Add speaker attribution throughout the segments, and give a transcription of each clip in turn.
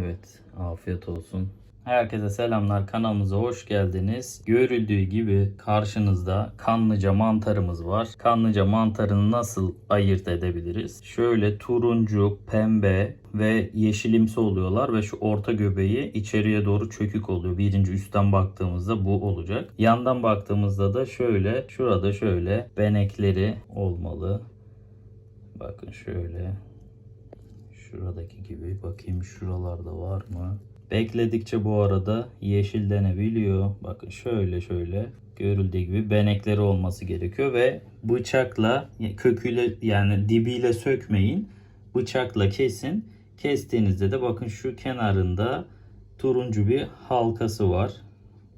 Speaker 1: Evet, afiyet olsun. Herkese selamlar. Kanalımıza hoş geldiniz. Görüldüğü gibi karşınızda kanlıca mantarımız var. Kanlıca mantarını nasıl ayırt edebiliriz? Şöyle turuncu, pembe ve yeşilimsi oluyorlar ve şu orta göbeği içeriye doğru çökük oluyor. Birinci üstten baktığımızda bu olacak. Yandan baktığımızda da şöyle, şurada şöyle benekleri olmalı. Bakın şöyle Şuradaki gibi. Bakayım şuralarda var mı? Bekledikçe bu arada yeşillenebiliyor. Bakın şöyle şöyle görüldüğü gibi benekleri olması gerekiyor ve bıçakla köküyle yani dibiyle sökmeyin. Bıçakla kesin. Kestiğinizde de bakın şu kenarında turuncu bir halkası var.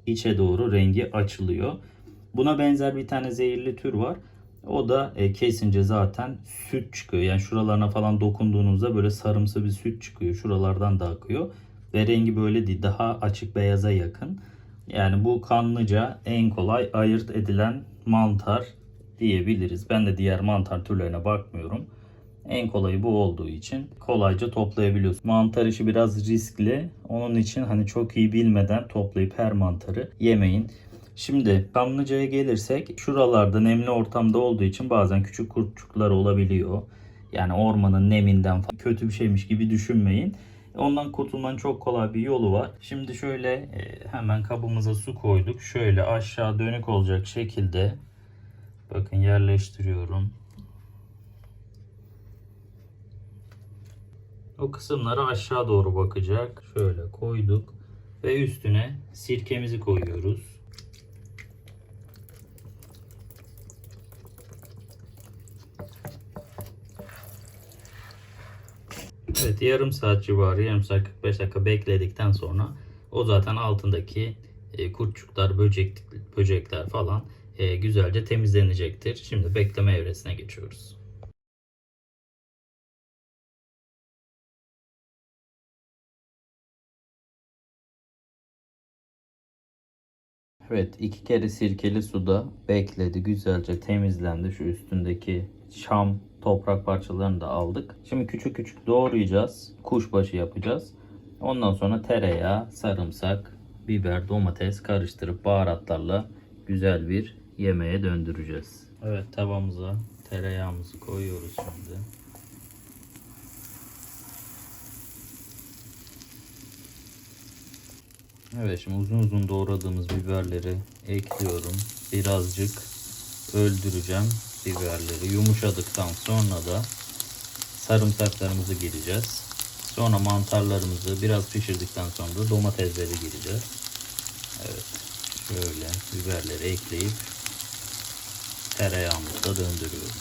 Speaker 1: İçe doğru rengi açılıyor. Buna benzer bir tane zehirli tür var. O da e, kesince zaten süt çıkıyor. Yani şuralarına falan dokunduğunuzda böyle sarımsı bir süt çıkıyor. Şuralardan da akıyor. Ve rengi böyle değil. Daha açık beyaza yakın. Yani bu kanlıca en kolay ayırt edilen mantar diyebiliriz. Ben de diğer mantar türlerine bakmıyorum. En kolayı bu olduğu için kolayca toplayabiliyorsun. Mantar işi biraz riskli. Onun için hani çok iyi bilmeden toplayıp her mantarı yemeyin. Şimdi Kanlıca'ya gelirsek şuralarda nemli ortamda olduğu için bazen küçük kurtçuklar olabiliyor. Yani ormanın neminden falan kötü bir şeymiş gibi düşünmeyin. Ondan kurtulmanın çok kolay bir yolu var. Şimdi şöyle e, hemen kabımıza su koyduk. Şöyle aşağı dönük olacak şekilde bakın yerleştiriyorum. O kısımları aşağı doğru bakacak. Şöyle koyduk ve üstüne sirkemizi koyuyoruz. Evet yarım saat civarı yarım saat 45 dakika bekledikten sonra o zaten altındaki e, kurtçuklar, böcek, böcekler falan e, güzelce temizlenecektir. Şimdi bekleme evresine geçiyoruz. Evet iki kere sirkeli suda bekledi. Güzelce temizlendi. Şu üstündeki şam toprak parçalarını da aldık. Şimdi küçük küçük doğrayacağız. Kuşbaşı yapacağız. Ondan sonra tereyağı, sarımsak, biber, domates karıştırıp baharatlarla güzel bir yemeğe döndüreceğiz. Evet tavamıza tereyağımızı koyuyoruz şimdi. Evet şimdi uzun uzun doğradığımız biberleri ekliyorum. Birazcık öldüreceğim biberleri. Yumuşadıktan sonra da sarımsaklarımızı gireceğiz. Sonra mantarlarımızı biraz pişirdikten sonra domatesleri gireceğiz. Evet. Şöyle biberleri ekleyip tereyağımızı da döndürüyorum.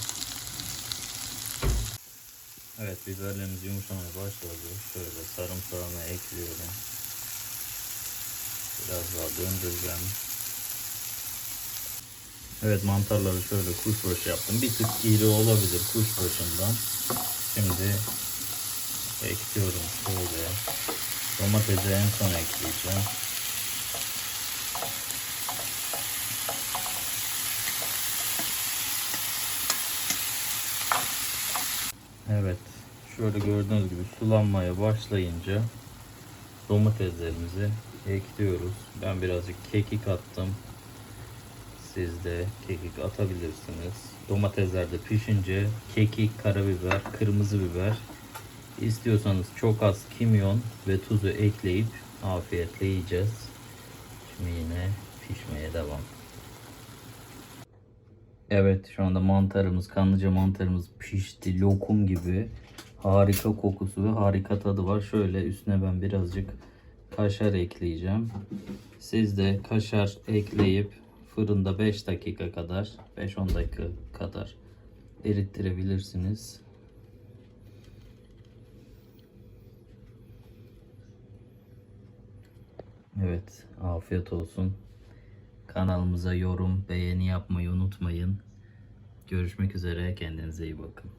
Speaker 1: Evet biberlerimiz yumuşamaya başladı. Şöyle sarımsağımı ekliyorum. Biraz daha döndüreceğim. Evet mantarları şöyle kuşbaşı yaptım. Bir tık iri olabilir kuşbaşından. Şimdi ekliyorum şöyle. Domatesi en son ekleyeceğim. Evet. Şöyle gördüğünüz gibi sulanmaya başlayınca domateslerimizi ekliyoruz. Ben birazcık kekik attım. Siz de kekik atabilirsiniz. Domatesler de pişince kekik, karabiber, kırmızı biber istiyorsanız çok az kimyon ve tuzu ekleyip afiyetle yiyeceğiz. Şimdi yine pişmeye devam. Evet şu anda mantarımız, kanlıca mantarımız pişti. Lokum gibi harika kokusu ve harika tadı var. Şöyle üstüne ben birazcık kaşar ekleyeceğim. Siz de kaşar ekleyip fırında 5 dakika kadar 5-10 dakika kadar erittirebilirsiniz. Evet, afiyet olsun. Kanalımıza yorum, beğeni yapmayı unutmayın. Görüşmek üzere, kendinize iyi bakın.